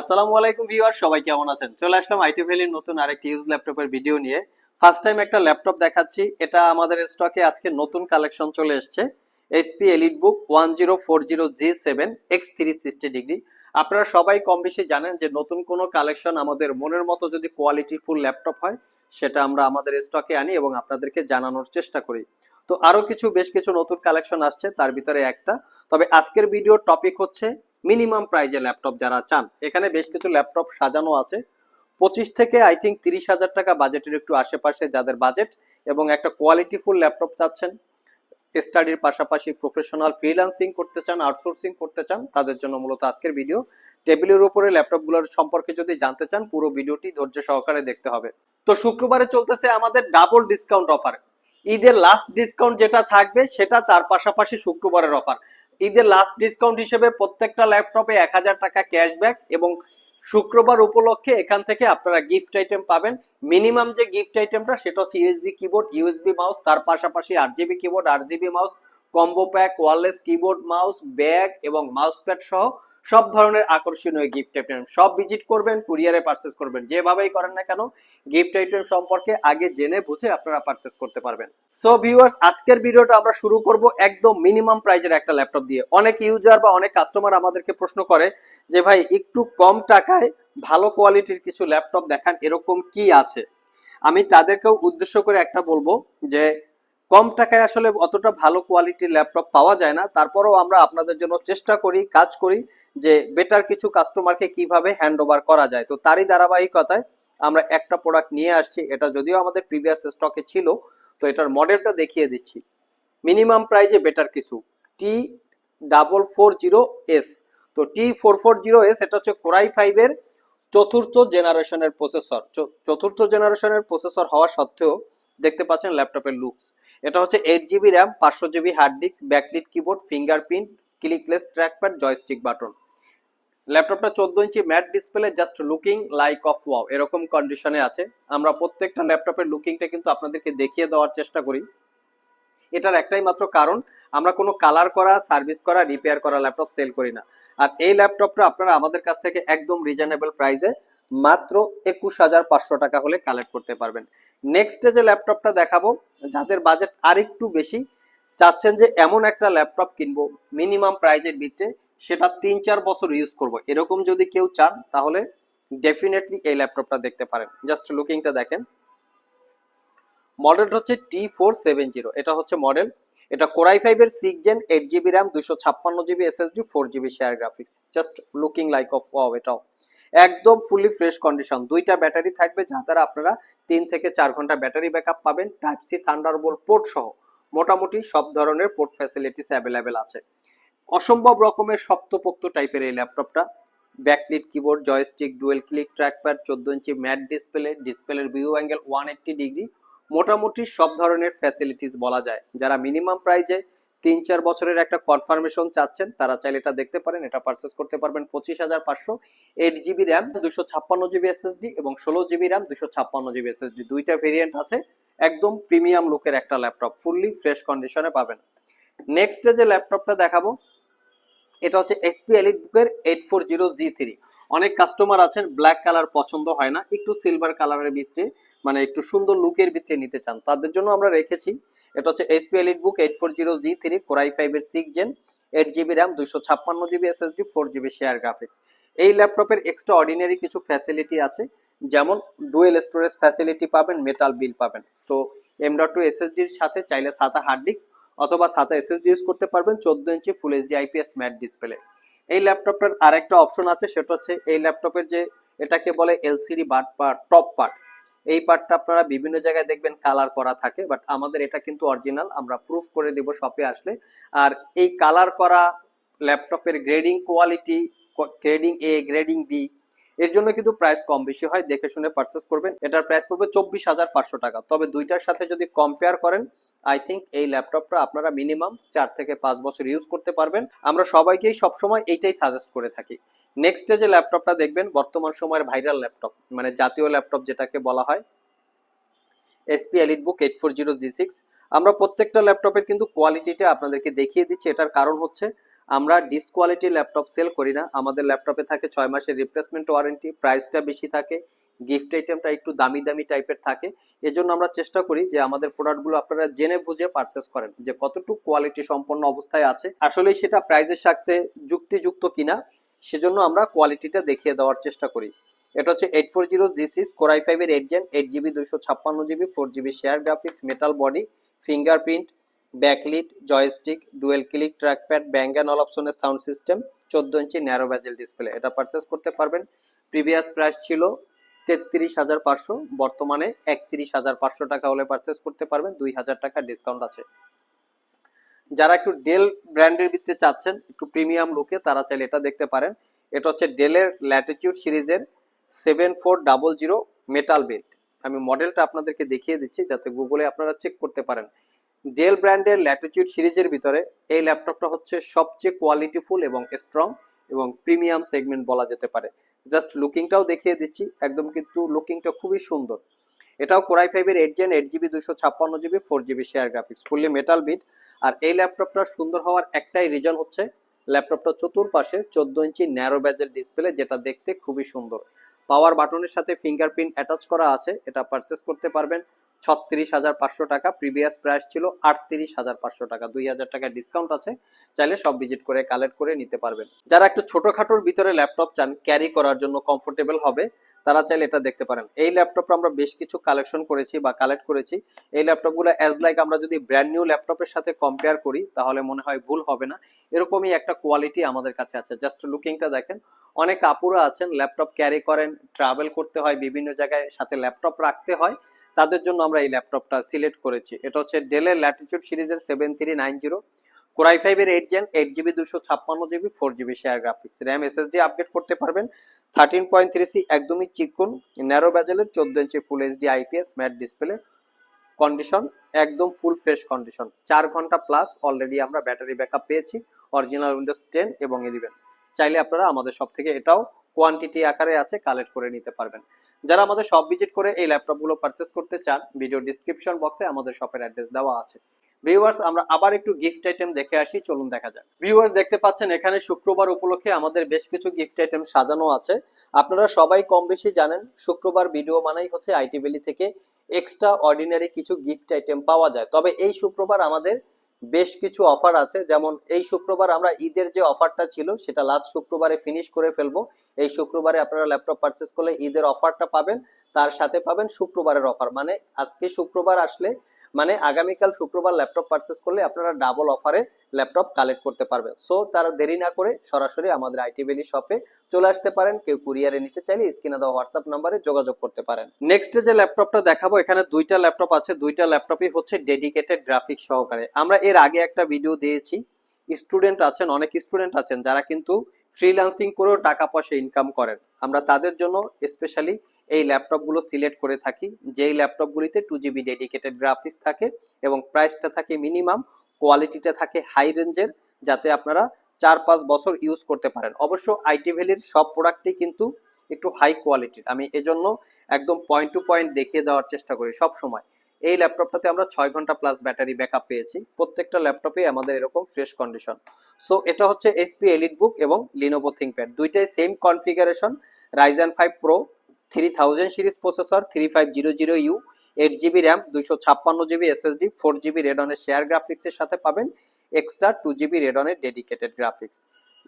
আসসালামু আলাইকুম ভিউয়ার, সবাই কেমন আছেন? চলে আসলাম আইটি ভ্যালির নতুন আরেকটি ইউজ ল্যাপটপের ভিডিও নিয়ে। ফার্স্ট টাইম একটা ল্যাপটপ দেখাচ্ছি, এটা আমাদের স্টকে আজকে নতুন কালেকশন চলে এসেছে। HP elite book one zero four zero G seven X three sixty degree আপনারা সবাই কম বেশি জানেন যে নতুন কোনো কালেকশন আমাদের মনের মতো যদি কোয়ালিটি ফুল ল্যাপটপ হয়, সেটা আমরা আমাদের স্টকে আনি এবং আপনাদেরকে জানানোর চেষ্টা করি। তো আরও কিছু, বেশ কিছু নতুন কালেকশন আসছে, তার ভিতরে একটা। তবে আজকের ভিডিওর টপিক হচ্ছে মিনিমাম প্রাইজে ল্যাপটপ যারা চান। এখানে বেশ কিছু ল্যাপটপ সাজানো আছে। পঁচিশ থেকে আই থিঙ্ক তিরিশ হাজার টাকা বাজেটের একটু আশেপাশে যাদের বাজেট এবং একটা কোয়ালিটিফুল ল্যাপটপ চাচ্ছেন, স্টাডির পাশাপাশি প্রফেশনাল ফ্রিল্যান্সিং করতে চান, আউটসোর্সিং করতে চান, তাদের জন্য মূলত আজকের ভিডিও। টেবিলের উপরে ল্যাপটপগুলোর সম্পর্কে যদি জানতে চান, পুরো ভিডিওটি ধৈর্য সহকারে দেখতে হবে। তো শুক্রবারে চলতেছে আমাদের ডাবল ডিসকাউন্ট অফার। ঈদের লাস্ট ডিসকাউন্ট যেটা থাকবে, সেটা তার পাশাপাশি শুক্রবারের অফার। ঈদের লাস্ট ডিসকাউন্ট হিসেবে প্রত্যেকটা ল্যাপটপে এক হাজার টাকা ক্যাশব্যাক এবং শুক্রবার উপলক্ষে এখান থেকে আপনারা গিফট আইটেম পাবেন। মিনিমাম যে গিফট আইটেমটা সেটা হচ্ছে ইউএসবি কিবোর্ড ইউএসবি মাউস তার পাশাপাশি আট জিবি কিবোর্ড আট GB mouse combo pack wireless keyboard mouse bag এবং মাউস প্যাড সহ সব ধরনের আকর্ষণীয় গিফট আইটেম সব ভিজিট করবেন কুরিয়ারে পারচেস করবেন, যেভাবেই করেন না কেন গিফট আইটেম সম্পর্কে আগে জেনে বুঝে আপনারা পারচেস করতে পারবেন। সো ভিউয়ার্স আজকের ভিডিওটা আমরা শুরু করব একদম মিনিমাম প্রাইজের একটা ল্যাপটপ দিয়ে। অনেক ইউজার বা অনেক কাস্টমার আমাদেরকে প্রশ্ন করে যে, ভাই, একটু কম টাকায় ভালো কোয়ালিটির কিছু ল্যাপটপ দেখান, এরকম কি আছে? আমি তাদেরকেও উদ্দেশ্য করে একটা বলব যে কম টাকায় আসলে অতটা ভালো কোয়ালিটির ল্যাপটপ পাওয়া যায় না। তারপরেও আমরা আপনাদের জন্য চেষ্টা করি, কাজ করি যে বেটার কিছু কাস্টমারকে কীভাবে হ্যান্ড ওভার করা যায়। তো তারই ধারাবাহিকতায় আমরা একটা প্রোডাক্ট নিয়ে আসছি। এটা যদিও আমাদের প্রিভিয়াস স্টকে ছিল, তো এটার মডেলটা দেখিয়ে দিচ্ছি। মিনিমাম প্রাইজে বেটার কিছু T double four zero S তো T four four zero S এটা হচ্ছে কোরাই ফাইভের চতুর্থ জেনারেশনের প্রসেসর চতুর্থ জেনারেশনের প্রসেসর হওয়া সত্ত্বেও দেখতে পাচ্ছেন ল্যাপটপের লুকস। এটা হচ্ছে এইট জিবি র্যাম পাঁচশো GB hard disk backlit keyboard fingerprint clickless trackpad joystick button ল্যাপটপটা চোদ্দ inch matte display just looking like of wow এরকম কন্ডিশনে আছে। আমরা প্রত্যেকটা ল্যাপটপের লুকিংটা কিন্তু আপনাদেরকে দেখিয়ে দেওয়ার চেষ্টা করি। এটার একটাই মাত্র কারণ, আমরা কোনো কালার করা সার্ভিস করা রিপেয়ার করা ল্যাপটপ সেল করি না। আর এই ল্যাপটপটা আপনারা আমাদের কাছ থেকে একদম রিজনেবল প্রাইসে মাত্র একুশ হাজার পাঁচশো টাকা হলে কালেক্ট করতে পারবেন। নেক্সট যে ল্যাপটপটা দেখাবো, যাদের বাজেট আরেকটু বেশি, চাচ্ছেন যে এমন একটা ল্যাপটপ কিনবো মিনিমাম প্রাইজের ভিতরে সেটা তিন চার বছর ইউজ করব। এরকম যদি কেউ চান, তাহলে ডেফিনেটলি এই ল্যাপটপটা দেখতে পারেন। জাস্ট লুকিংটা দেখেন। মডেলটা হচ্ছে টি ফোর সেভেন জিরো এটা হচ্ছে মডেল এটা কোরাই ফাইভের six gen eight GB RAM দুশো ছাপ্পান্ন GB SSD four GB share graphics just looking like of wow এটাও। একদম ফুলি ফ্রেশ কন্ডিশন দুইটা ব্যাটারি থাকবে যা দ্বারা আপনারা তিন থেকে চার ঘণ্টা ব্যাটারি ব্যাকআপ পাবেন টাইপ সি থান্ডারবোল্ট পোর্ট সহ। মোটামুটি সব ধরনের পোর্ট ফ্যাসিলিটিস অ্যাভেলেবেল আছে। অসম্ভব রকমের শক্তপোক্ত টাইপের এই ল্যাপটপটা backlit keyboard joystick dual click trackpad চোদ্দ ইঞ্চি ম্যাট ডিসপ্লে ডিসপ্লের view angle one eighty degree মোটামুটি সব ধরনের ফ্যাসিলিটিস বলা যায়। যারা মিনিমাম প্রাইজে তিন চার বছরের একটা কনফার্মেশন চাচ্ছেন, তারা চাইলে এটা দেখতে পারেন, এটা পারচেস করতে পারবেন পঁচিশ হাজার পাঁচশো। এইট জিবি র্যাম দুশো ছাপ্পান্ন জিবি এসএসডি এবং ষোলো জিবি র্যাম দুশো ছাপ্পান্ন জিবি এসএসডি দুইটা ভেরিয়েন্ট আছে, একদম প্রিমিয়াম লুকের একটা ল্যাপটপ ফুললি ফ্রেশ কন্ডিশনে পাবেন। নেক্সট যে ল্যাপটপটা দেখাবো, এটা হচ্ছে এসপি এলিট বুকের eight four zero G three অনেক কাস্টমার আছেন ব্ল্যাক কালার পছন্দ হয় না, একটু সিলভার কালারের ভিতরে মানে একটু সুন্দর লুকের ভিতরে নিতে চান। তাদের জন্য আমরা রেখেছি এটা হচ্ছে HP elite book eight four zero G three core i ফাইভের six gen eight GB RAM দুইশো ছাপ্পান্ন GB SSD four GB share graphics এই ল্যাপটপের এক্সট্রা অর্ডিনারি কিছু ফ্যাসিলিটি আছে, যেমন ডুয়েল স্টোরেজ ফ্যাসিলিটি পাবেন মেটাল বিল পাবেন। তো এম ডট টু এসএসডির সাথে চাইলে সাতা হার্ড ডিস্ক অথবা সাতা এসএসডি ইউজ করতে পারবেন, চোদ্দ inch full HD IPS matte display এই ল্যাপটপটার আরেকটা অপশন আছে, সেটা হচ্ছে এই ল্যাপটপের যে এটাকে বলে এলসিডি বাট বা টপ পার্ট এই পার্টটা আপনারা বিভিন্ন জায়গায় দেখবেন কালার করা থাকে বাট আমাদের এটা কিন্তু অরিজিনাল আমরা প্রুফ করে দেব শপে আসলে। আর এই কালার করা ল্যাপটপের grading quality grading A grading B এর জন্য কিন্তু প্রাইস কম বেশি হয়, দেখে শুনে পারচেস করবেন। এটার প্রাইস পড়বে চব্বিশ হাজার পাঁচশো টাকা। তবে দুইটার সাথে যদি কম্পেয়ার করেন আই থিঙ্ক এই ল্যাপটপটা আপনারা মিনিমাম চার থেকে পাঁচ বছর ইউজ করতে পারবেন। আমরা সবাইকেই সবসময় এইটাই সাজেস্ট করে থাকি। নেক্সট যে ল্যাপটপটা দেখবেন, বর্তমান সময়ের ভাইরাল ল্যাপটপ মানে জাতীয় ল্যাপটপ যেটাকে বলা হয় SP elite book eight four zero G six আমরা প্রত্যেকটা ল্যাপটপের কিন্তু কোয়ালিটিটা আপনাদেরকে দেখিয়ে দিচ্ছি। এটার কারণ হচ্ছে, আমরা ডিসকোয়ালিটি ল্যাপটপ সেল করি না। আমাদের ল্যাপটপে থাকে ছয় মাসের রিপ্লেসমেন্ট ওয়ারেন্টি প্রাইসটা বেশি থাকে। গিফট আইটেমটা একটু দামি দামি টাইপের থাকে। এজন্য আমরা চেষ্টা করি যে আমাদের প্রোডাক্টগুলো আপনারা জেনে বুঝে পারচেস করেন যে কতটুকু কোয়ালিটি সম্পন্ন অবস্থায় আছে। আসলে সেটা প্রাইজের সাথে যুক্তিযুক্ত কিনা, সেজন্য আমরা কোয়ালিটিটা দেখিয়ে দেওয়ার চেষ্টা করি। এটা হচ্ছে eight four zero G six core i ফাইভের এইট জেন এইট জিবি দুইশো ছাপ্পান্ন GB four GB share graphics metal body fingerprint backlit joystick dual click trackpad Bang and all অপশনের সাউন্ড সিস্টেম চোদ্দ ইঞ্চি ন্যারো ব্যাজেল ডিসপ্লে এটা purchase করতে পারবেন। Previous price ছিল তেত্রিশ হাজার পাঁচশো, বর্তমানে একত্রিশ হাজার পাঁচশো টাকা হলে পারচেস করতে পারবেন, দুই হাজার টাকা ডিসকাউন্ট আছে। যারা একটু ডেল ব্র্যান্ডের ভিতরে চাচ্ছেন, একটু প্রিমিয়াম লুকে তারা চাইলে এটা দেখতে পারেন। এটা হচ্ছে ডেলের ল্যাটিটিউড সিরিজের seven four double zero metal belt আমি মডেলটা আপনাদেরকে দেখিয়ে দিচ্ছি, যাতে গুগলে আপনারা চেক করতে পারেন। ডেল ব্র্যান্ডের ল্যাটিটিউড সিরিজের ভিতরে এই ল্যাপটপটা হচ্ছে সবচেয়ে কোয়ালিটিফুল এবং স্ট্রং এবং প্রিমিয়াম সেগমেন্ট বলা যেতে পারে। জাস্ট লুকিংটাও দেখিয়ে দিচ্ছি, একদম কিন্তু লুকিংটা খুবই সুন্দর। এটাও কোরাই ফাইভের এইট জেন এইট জিবি দুশো ছাপ্পান্ন GB four GB share graphics fully metal build আর এই ল্যাপটপটা সুন্দর হওয়ার একটাই রিজন হচ্ছে ল্যাপটপটা চতুর্পাশে চোদ্দ ইঞ্চি ন্যারো ব্যাজের ডিসপ্লে যেটা দেখতে খুবই সুন্দর। পাওয়ার বাটনের সাথে ফিঙ্গারপ্রিন্ট অ্যাটাচ করা আছে, এটা পারচেস করতে পারবেন। ছত্রিশ হাজার পাঁচশো টাকা। প্রিভিয়াস প্রাইস ছিল আটত্রিশ হাজার পাঁচশো টাকা। দুই হাজার টাকা ডিসকাউন্ট আছে। চাইলে সব ভিজিট করে কালেক্ট করে নিতে পারবেন। যারা একটু ছোটখাটোর ভিতরে ল্যাপটপ চান ক্যারি করার জন্য কমফোর্টেবল হবে, তারা চাইলে এটা দেখতে পারেন। এই ল্যাপটপটা আমরা বেশ কিছু কালেকশন করেছি বা কালেক্ট করেছি। এই ল্যাপটপগুলো অ্যাজ লাইক আমরা যদি ব্র্যান্ড নিউ ল্যাপটপের সাথে কম্পেয়ার করি, তাহলে মনে হয় ভুল হবে না। এরকমই একটা কোয়ালিটি আমাদের কাছে আছে। জাস্ট লুকিংটা দেখেন। অনেক আপুরা আছেন ল্যাপটপ ক্যারি করেন ট্রাভেল করতে হয়, বিভিন্ন জায়গায় সাথে ল্যাপটপ রাখতে হয়। তাদের জন্য আমরা এই ল্যাপটপটা সিলেক্ট করেছি। এটা হচ্ছে ডেলের ল্যাটিটিউড সিরিজের seven three nine zero core i ফাইভের এইট জেন এইট জিবি দুশো ছাপ্পান্ন GB four GB share graphics RAM SSD update করতে পারবেন। থার্টিন পয়েন্ট থ্রি সি একদমই চিকুন ন্যারো ব্যাজেলের চোদ্দ inch full HD IPS matte display condition একদম ফুল ফ্রেশ কন্ডিশন চার ঘণ্টা প্লাস অলরেডি আমরা ব্যাটারি ব্যাকআপ পেয়েছি অরিজিনাল উইন্ডোজ টেন এবং ইলেভেন চাইলে আপনারা আমাদের সব থেকে এটাও কোয়ান্টিটি আকারে আছে কালেক্ট করে নিতে পারবেন। যারা আমাদের সব ভিজিট করে এই ল্যাপটপগুলো পারচেস করতে চান ভিডিও ডিসক্রিপশন বক্সে আমাদের শপের অ্যাড্রেস দেওয়া আছে। ভিউয়ার্স আমরা আবার একটু গিফট আইটেম দেখে আসি, চলুন দেখা যাক। ভিউয়ার্স দেখতে পাচ্ছেন এখানে শুক্রবার উপলক্ষে আমাদের বেশ কিছু গিফট আইটেম সাজানো আছে। আপনারা সবাই কম বেশি জানেন, শুক্রবার ভিডিও মানেই হচ্ছে আইটি ভ্যালি থেকে এক্সট্রা অর্ডিনারি কিছু গিফট আইটেম পাওয়া যায়। তবে এই শুক্রবার আমাদের বেশ কিছু অফার আছে। যেমন এই শুক্রবার আমরা ঈদের যে অফারটা ছিল, সেটা লাস্ট শুক্রবারে ফিনিশ করে ফেলব। এই শুক্রবারে আপনারা ল্যাপটপ পারচেস করলে ঈদের অফারটা পাবেন, তার সাথে পাবেন শুক্রবারের অফার মানে আজকে শুক্রবার আসলে মানে আগামীকাল শুক্রবার ল্যাপটপ পারচেস করলে আপনারা ডাবল অফারে ল্যাপটপ কালেক্ট করতে পারবেন। সো তারা দেরি না করে সরাসরি আমাদের আইটি ভ্যালি শপে চলে আসতে পারেন। কেউ কুরিয়ারে নিতে চাইলে স্ক্রিনে দেওয়া হোয়াটসঅ্যাপ নাম্বারে যোগাযোগ করতে পারেন। নেক্সট যে ল্যাপটপটা দেখাবো, এখানে দুইটা ল্যাপটপ আছে। দুইটা ল্যাপটপই হচ্ছে ডেডিকেটেড গ্রাফিক্স সহকারে। আমরা এর আগে একটা ভিডিও দিয়েছি। স্টুডেন্ট আছেন, অনেক স্টুডেন্ট আছেন, যারা কিন্তু ফ্রিল্যান্সিং করেও টাকা পয়সা ইনকাম করেন। আমরা তাদের জন্য স্পেশালি এই ল্যাপটপগুলো সিলেক্ট করে থাকি, যেই ল্যাপটপগুলিতে টু জিবি ডেডিকেটেড গ্রাফিক্স থাকে এবং প্রাইসটা থাকে মিনিমাম কোয়ালিটিটা থাকে হাই রেঞ্জের যাতে আপনারা চার পাঁচ বছর ইউজ করতে পারেন। অবশ্য আইটি ভ্যালির সব প্রোডাক্টই কিন্তু একটু হাই কোয়ালিটির আমি এজন্য একদম পয়েন্ট টু পয়েন্ট দেখিয়ে দেওয়ার চেষ্টা করি সব সময় এই ল্যাপটপটাতে আমরা ছয় ঘণ্টা প্লাস ব্যাটারি ব্যাকআপ পেয়েছি। প্রত্যেকটা ল্যাপটপে আমাদের এরকম ফ্রেশ কন্ডিশন সো এটা হচ্ছে এসপি এলিট বুক এবং লিনোভো থিঙ্কপ্যাড দুইটাই same configuration Ryzen five pro three thousand series processor three five zero zero U eight GB RAM দুইশো ছাপ্পান্ন জিবি এসএসডি ফোর জিবি রেডনের শেয়ার গ্রাফিক্সের সাথে পাবেন। এক্সট্রা টু জিবি রেডনের ডেডিকেটেড গ্রাফিক্স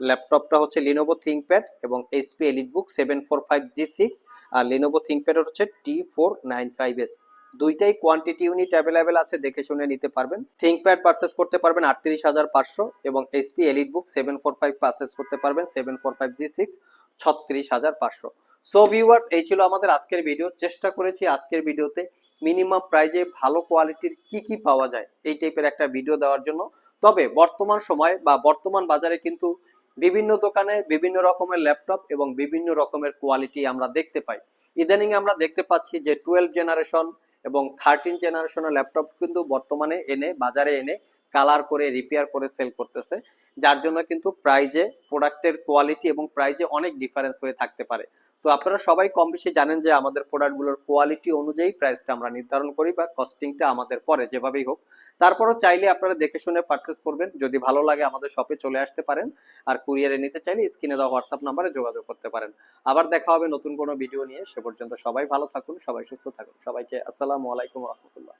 ল্যাপটপটা হচ্ছে লিনোভো থিঙ্কপ্যাড এবং HP elite book seven four five G six আর লিনোভো থিঙ্কপ্যাডের হচ্ছে T four nine five S দুইটাই কোয়ান্টিটি ইউনিট অ্যাভেলেবেল আছে, দেখে শুনে নিতে পারবেন। থিঙ্কপ্যাড পারচেস করতে পারবেন আটত্রিশ হাজার পাঁচশো এবং HP elite book seven four five purchase করতে পারবেন seven four five G six ছত্রিশ হাজার পাঁচশো। সো ভিউয়ার্স এই ছিল আমাদের আজকের ভিডিও চেষ্টা করেছি আজকের ভিডিওতে মিনিমাম প্রাইজে ভালো কোয়ালিটির কি কি পাওয়া যায়, এই টাইপের একটা ভিডিও দেওয়ার জন্য। তবে বর্তমান সময় বা বর্তমান বাজারে কিন্তু বিভিন্ন দোকানে বিভিন্ন রকমের ল্যাপটপ এবং বিভিন্ন রকমের কোয়ালিটি আমরা দেখতে পাই। ইদানিং আমরা দেখতে পাচ্ছি যে টুয়েলভ জেনারেশন এবং থার্টিন জেনারেশনের ল্যাপটপ কিন্তু বর্তমানে এনে, বাজারে এনে কালার করে রিপেয়ার করে সেল করতেছে, যার জন্য কিন্তু প্রাইজে প্রোডাক্টের কোয়ালিটি এবং প্রাইজে অনেক ডিফারেন্স হয়ে থাকতে পারে। তো আপনারা সবাই কম বেশি জানেন যে আমাদের প্রোডাক্টগুলোর কোয়ালিটি অনুযায়ী প্রাইসটা আমরা নির্ধারণ করি বা কস্টিংটা আমাদের পরে, যেভাবেই হোক। তারপরও চাইলে আপনারা দেখে শুনে পারচেস করবেন। যদি ভালো লাগে আমাদের শপে চলে আসতে পারেন। আর কুরিয়ারে নিতে চাইলে স্ক্রিনে দেওয়া হোয়াটসঅ্যাপ নাম্বারে যোগাযোগ করতে পারেন। আবার দেখা হবে নতুন কোনো ভিডিও নিয়ে। সে পর্যন্ত সবাই ভালো থাকুন, সবাই সুস্থ থাকুন। সবাইকে আসসালামু আলাইকুম রহমতুল্লাহ।